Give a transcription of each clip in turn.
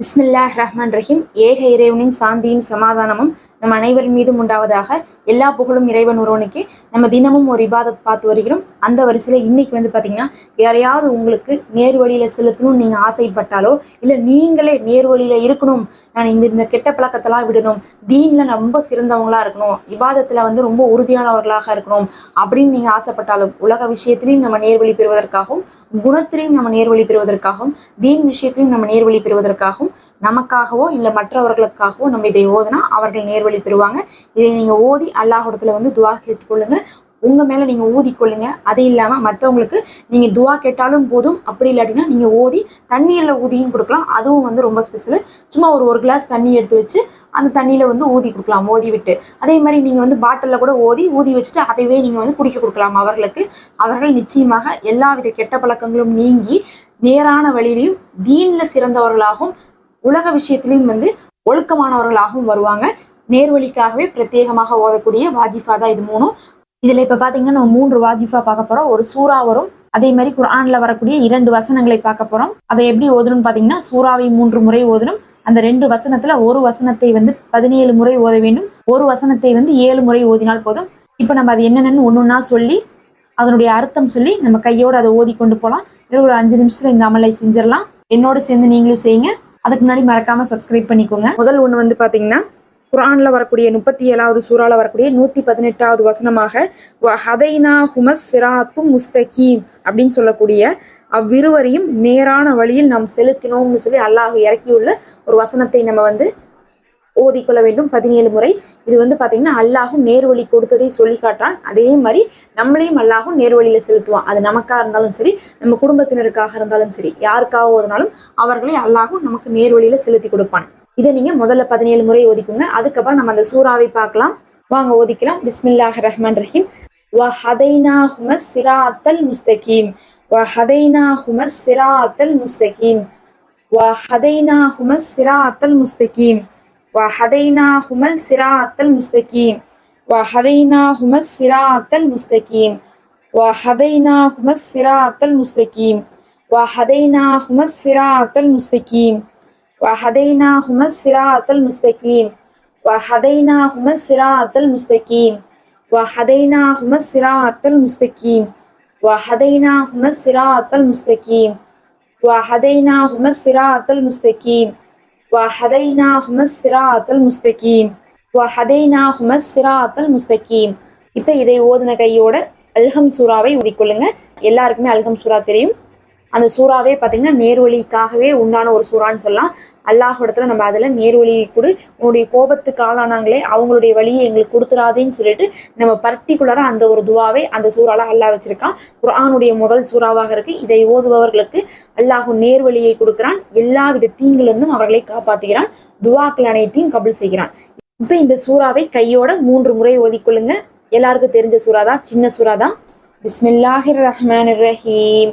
பிஸ்மில்லா ரஹ்மான் ரஹீம். ஏக இறைவனின் சாந்தியும் சமாதானமும் நம் அனைவரின் மீதும் உண்டாவதாக எல்லா புகழும் இறைவன் ஒருவனுக்கு. நம்ம தினமும் ஒரு இபாதத் பார்த்து வருகிறோம். அந்த வரிசையில் இன்னைக்கு வந்து பார்த்தீங்கன்னா யாரையாவது உங்களுக்கு நேர் வழியில் செலுத்தணும்னு நீங்கள் ஆசைப்பட்டாலோ இல்லை நீங்களே நேர் வழியில் இருக்கணும் நான் இந்த இந்த கெட்ட பழக்கத்தெல்லாம் விடணும் தீனில் ரொம்ப சிறந்தவங்களா இருக்கணும் விவாதத்தில் வந்து ரொம்ப உறுதியானவர்களாக இருக்கணும் அப்படின்னு நீங்கள் ஆசைப்பட்டாலும் உலக விஷயத்திலையும் நம்ம நேர்வழி பெறுவதற்காகவும் குணத்திலையும் நம்ம நேர்வழி பெறுவதற்காகவும் தீன் விஷயத்திலையும் நம்ம நேர்வழி பெறுவதற்காகவும் நமக்காகவோ இல்லை மற்றவர்களுக்காகவோ நம்ம இதை ஓதுனா அவர்கள் நேர்வழி பெறுவாங்க. இதை நீங்கள் ஓதி அல்லாஹிடத்துல வந்து துவா கேட்டுக்கொள்ளுங்க. மேலே நீங்கள் ஊதி ஊதிக்கொள்ளுங்க. அது இல்லாமல் மற்றவங்களுக்கு நீங்கள் துவா கேட்டாலும் போதும். அப்படி இல்லாட்டினா நீங்கள் ஓதி தண்ணீரில் ஊதியும் கொடுக்கலாம். அதுவும் வந்து ரொம்ப ஸ்பெஷல் சும்மா ஒரு ஒரு கிளாஸ் தண்ணி எடுத்து வச்சு அந்த தண்ணியில் வந்து ஊதி கொடுக்கலாம் ஓதி விட்டு. அதே மாதிரி நீங்கள் வந்து பாட்டிலில் கூட ஓதி ஊதி வச்சுட்டு அதைவே நீங்கள் வந்து குடிக்க கொடுக்கலாம் அவர்களுக்கு. அவர்கள் நிச்சயமாக எல்லா வித கெட்ட பழக்கங்களும் நீங்கி நேரான வழியிலையும் தீனில் சிறந்தவர்களாகவும் உலக விஷயத்திலையும் வந்து ஒழுக்கமானவர்களாகவும் வருவாங்க. நேர்வழிக்காகவே பிரத்யேகமாக ஓதக்கூடிய வாஜிஃபா தான் இது மூணும். இதுல இப்ப பாத்தீங்கன்னா நம்ம மூன்று வாஜிஃபா பார்க்க போறோம். ஒரு சூறா வரும். அதே மாதிரி குர்ஆன்ல வரக்கூடிய இரண்டு வசனங்களை பார்க்க போறோம். அதை எப்படி ஓதணும்னு பாத்தீங்கன்னா சூறாவை மூன்று முறை ஓதணும். அந்த ரெண்டு வசனத்துல ஒரு வசனத்தை வந்து பதினேழு முறை ஓத வேண்டும். ஒரு வசனத்தை வந்து ஏழு முறை ஓதினால் போதும். இப்ப நம்ம அது என்னென்னு ஒன்னொன்னா சொல்லி அதனுடைய அர்த்தம் சொல்லி நம்ம கையோட அதை ஓதி கொண்டு போகலாம் ஒரு அஞ்சு நிமிஷத்துல இந்த அமலை செஞ்சிடலாம். என்னோட சேர்ந்து நீங்களும் செய்யுங்க. அதுக்கு முன்னாடி மறக்காம சப்ஸ்கிரைப் பண்ணிக்கோங்க. முதல் ஒன்று வந்து பாத்தீங்கன்னா குரானில் வரக்கூடிய முப்பத்தி ஏழாவது சூறாவில் வரக்கூடிய நூத்தி பதினெட்டாவது வசனமாக ஹதைனா ஹுமஸ் சிராத்தும் முஸ்தகீம் அப்படின்னு சொல்லக்கூடிய அவ்விருவரையும் நேரான வழியில் நாம் செலுத்தினோம்னு சொல்லி அல்லாஹ் இறக்கியுள்ள ஒரு வசனத்தை நம்ம வந்து ஓதிக்கொள்ள வேண்டும் பதினேழு முறை இது வந்து பாத்தீங்கன்னா அல்லாஹும் நேர்வழி கொடுத்ததை சொல்லி காட்டுறான் அதே மாதிரி நம்மளையும் அல்லாஹும் நேர்வழியில செலுத்துவான் அது நமக்கா இருந்தாலும் சரி நம்ம குடும்பத்தினருக்காக இருந்தாலும் சரி யாருக்காக ஓதினாலும் அவர்களை அல்லாஹும் நமக்கு நேர்வழியில செலுத்தி கொடுப்பான் இதை நீங்க முதல்ல பதினேழு முறை ஓதிக்குங்க அதுக்கப்புறம் நம்ம அந்த சூறாவை பார்க்கலாம் வாங்க ஓதிக்கலாம் பிஸ்மில்லாஹ் ரஹ்மான் ரஹீம் وهديناهما الصراط المستقيم وهديناهما الصراط المستقيم وهديناهما الصراط المستقيم وهديناهما الصراط المستقيم. وهديناهما الصراط المستقيم. وهديناهما الصراط المستقيم. وهديناهما الصراط المستقيم. وهديناهما الصراط المستقيم. وهديناهما الصراط المستقيم. وهديناهما الصراط المستقيم. وهديناهما الصراط المستقيم. وهديناهما الصراط المستقيم. வஹதைனாஹும சிராத்தல் முஸ்தகீம் வஹதைனாஹும சிராத்தல் முஸ்தகீம் இப்போ இதை ஓதுன கையோட அல்ஹம் சூறாவை ஊதிக்கொள்ளுங்க எல்லாருக்குமே அல்ஹம் சூறா தெரியும். அந்த சூறாவே பார்த்தீங்கன்னா நேர்வழிக்காகவே உண்டான ஒரு சூறான்னு சொல்லலாம். அல்லாஹ் இடத்துல நம்ம அதில் நேர்வழி கொடு. உன்னுடைய கோபத்துக்கு ஆளானாங்களே அவங்களுடைய வழியை எங்களுக்கு கொடுத்துடாதேன்னு சொல்லிட்டு நம்ம பர்டிகுலராக அந்த ஒரு துவாவை அந்த சூறால அல்லாஹ் வச்சிருக்கான். குரானுடைய முதல் சூறாவாக இருக்கு. இதை ஓதுபவர்களுக்கு அல்லாஹு நேர்வழியை கொடுக்கிறான். எல்லா வித தீங்கிலிருந்தும் அவர்களை காப்பாற்றுகிறான் துவாக்கள் அனைத்தையும் கபல் செய்கிறான். இப்போ இந்த சூறாவை கையோட மூன்று முறை ஓதிக்கொள்ளுங்க. எல்லாருக்கும் தெரிஞ்ச சூறா தான் சின்ன சூறா தான் பிஸ்மில்லாஹிர் ரஹ்மான் ரஹீம்.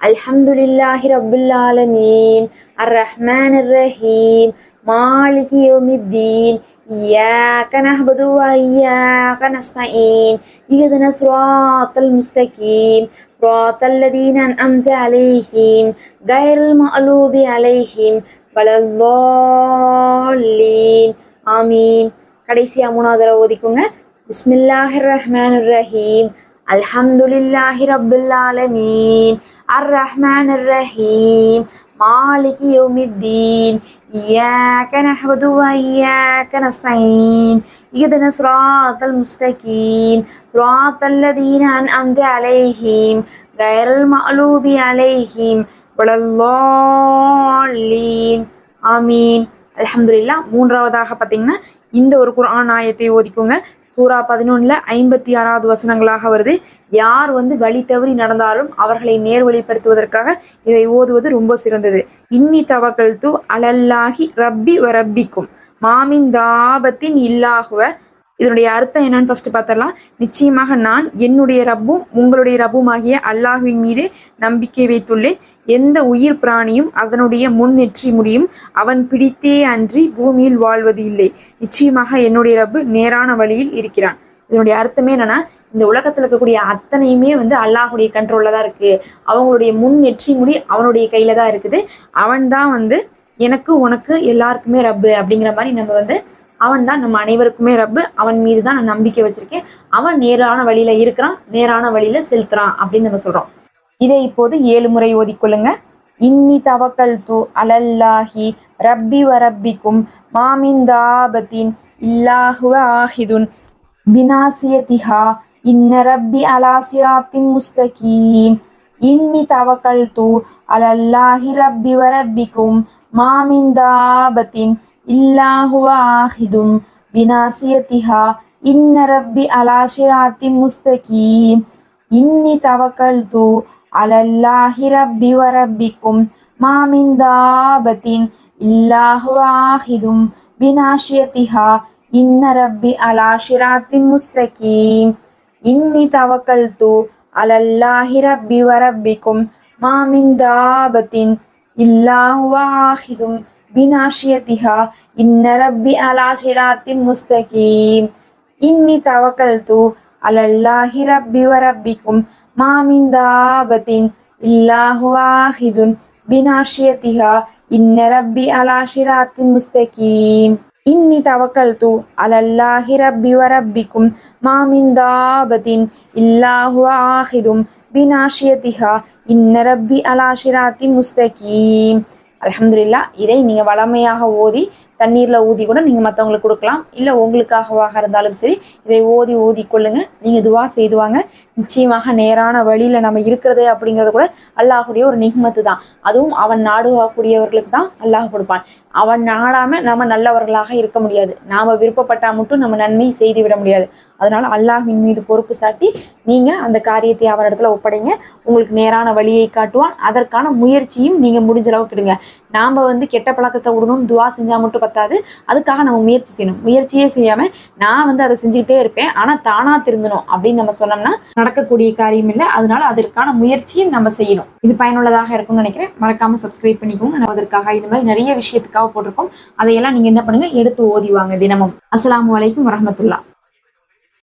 അൽഹംദുലില്ലാഹി റബ്ബുല്ലാലമീൻ അറഹ്മാൻ റഹീം മാളിക് യൗമിദ്ദീൻ. إياك نعبد وإياك نستعين اهدنا صراط المستقيم صراط الذين أنعمت عليهم غير المغلوب عليهم ولا الضالين آمين கடைசியாக மூணாவது ஓதிக்குங்க பிஸ்மில்லாஹிர் ரஹ்மான் ரஹீம் அல்ஹம்துலில்லாஹி ரப்புல் ஆலமீன். அர் ரஹ்மான் அர் ரஹீம் மாலிகி யௌமித்தீன். இய்யாக நஹ்மது வ இய்யாக நஸ்தைன் இஹ்தின ஸிராத்தல் முஸ்தகீம். ஸிராத்தல் லதீன அன்அம்த அலைஹிம். கைரல் மக்லூபி அலைஹிம். வலல்லாலீன். ஆமீன். அல்ஹம்துலில்லாஹ் மூன்றாவதாக பாத்தீங்கன்னா இந்த ஒரு குர்ஆன் ஆயத்தை ஓதிக்குங்க. சூரா பதினொன்னுல ஐம்பத்தி ஆறாவது வசனங்களாக வருது. யார் வந்து வழி தவறி நடந்தாலும் அவர்களை நேர்வழிப்படுத்துவதற்காக இதை ஓதுவது ரொம்ப சிறந்தது. இன்னி தவக்கல் தூ அலல்லாகி ரப்பி வ ரப்பிக்கும். மாமின் தாபத்தின் இல்லாகுவ இதனுடைய அர்த்தம் என்னன்னு ஃபர்ஸ்ட் பார்த்தரலாம் நிச்சயமாக நான் என்னுடைய ரப்பும் உங்களுடைய ரப்பும் ஆகிய அல்லாஹுவின் மீது நம்பிக்கை வைத்துள்ளேன். எந்த உயிர் பிராணியும் அதனுடைய முன் நெற்றி முடியும். அவன் பிடித்தே அன்றி பூமியில் வாழ்வது இல்லை. நிச்சயமாக என்னுடைய ரப்பு நேரான வழியில் இருக்கிறான். இதனுடைய அர்த்தமே என்னன்னா இந்த உலகத்துல இருக்கக்கூடிய அத்தனையுமே வந்து அல்லாஹுடைய கண்ட்ரோல்ல தான் இருக்கு. அவங்களுடைய முன் நெற்றி முடி அவனுடைய கையில தான் இருக்குது. அவன் தான் வந்து எனக்கு உனக்கு எல்லாருக்குமே ரப்பு அப்படிங்கிற மாதிரி நம்ம வந்து அவன் தான் நம்ம அனைவருக்குமே ரப்பு. அவன் மீது தான் நான் நம்பிக்கை வச்சிருக்கேன். அவன் நேரான வழியில இருக்கிறான் நேரான வழியில செலுத்துறான் அப்படின்னு நம்ம சொல்றோம். இதை இப்போது ஏழு முறை ஓதிக்கொள்ளுங்க. இன்னி தவக்கல் து அலல்லாஹி ரப்பி வரப்பிக்கும் மாமிந்தாபத்தின் இல்லாஹுவ ஆஹிதுன் பினாசியதிஹா இன்ன ரப்பி அலாசிராத்தின் முஸ்தகீம். இன்னி தவக்கல் து அலல்லாஹி ரப்பி வரப்பிக்கும் மாமிந்தாபத்தின் இல்லாஹுவ ஆஹிதுன் பினாசியதிஹா இன்ன ரப்பி அலாஷிராத்தி சிராத்தின் முஸ்தகீம். இன்னி தவக்கல் தூ அலல்லாஹி ரப்பி வரப்பிக்கும் ரப்பிக்கும் மாமின் தாபத்தின். இல்லாஹு ஆஹிதும் பினாஷியத்திஹா இன்ன ரப்பி அலாஷிராத்தி முஸ்தகீம். இன்னி தவக்கல் தூ அலல்லாஹி ரப்பி வரப்பிக்கும் ரப்பிக்கும் மாமின் தாபத்தின். இல்லாஹு ஆஹிதும் பினாஷியத்திஹா இன்னரப்பி அலா ஷிராத்தின் முஸ்தகீம் இன்னி தவக்கல் தூ அலல்லாஹி ரப்பி வரப்பிக்கும் மாமிந்தாபத்தின் இல்லாஹுவாஹிதுன் தாபத்தின் இன்னரப்பி அலா ஷிராத்தின் முஸ்தகீம் இன்னி தவக்கல்து அலல்லாஹி ரப்பி வரப்பிக்கும் மாமிந்தாபத்தின் இல்லாஹுவாஹிதும் தாபத்தின் இன்னரப்பி அலா ஷிராத்தின் முஸ்தகீம் அலமதுல்லா இதை நீங்கள் வளமையாக ஓதி தண்ணீரில் ஊதி கூட நீங்கள் மற்றவங்களுக்கு கொடுக்கலாம். இல்லை உங்களுக்காகவாக இருந்தாலும் சரி இதை ஓதி ஊதி கொள்ளுங்க. நீங்கள் துவா செய்துவாங்க நிச்சயமாக நேரான வழியில் நம்ம இருக்கிறது அப்படிங்கிறது கூட அல்லாஹுடைய ஒரு நிகமத்து தான். அதுவும் அவன் நாடுகக்கூடியவர்களுக்கு தான் அல்லாஹ் கொடுப்பான். அவன் நாடாமல் நம்ம நல்லவர்களாக இருக்க முடியாது. நாம் விருப்பப்பட்டால் மட்டும் நம்ம நன்மை செய்து விட முடியாது. அதனால அல்லாஹின் மீது பொறுப்பு சாட்டி நீங்கள் அந்த காரியத்தை அவரிடத்துல ஒப்படைங்க. உங்களுக்கு நேரான வழியை காட்டுவான். அதற்கான முயற்சியும் நீங்கள் முடிஞ்ச அளவுக்கு எடுங்க. நாம் வந்து கெட்ட பழக்கத்தை விடணும்னு துவா செஞ்சால் மட்டும் பத்தாது. அதுக்காக நம்ம முயற்சி செய்யணும். முயற்சியே செய்யாமல் நான் வந்து அதை செஞ்சுக்கிட்டே இருப்பேன். ஆனால் தானாக திருந்தணும் அப்படின்னு நம்ம சொன்னோம்னா நடக்கக்கூடிய காரியம் இல்லை. அதனால அதற்கான முயற்சியும் நம்ம செய்யணும். இது பயனுள்ளதாக இருக்கும்னு நினைக்கிறேன். மறக்காமல் சப்ஸ்கிரைப் பண்ணிக்கோங்க. நம்ம அதற்காக இது மாதிரி நிறைய விஷயத்துக்காக போட்டிருக்கோம். அதையெல்லாம் நீங்கள் என்ன பண்ணுங்கள் எடுத்து ஓதிவாங்க தினமும். அஸ்லாம் வலைக்கும் வரமத்துல்லா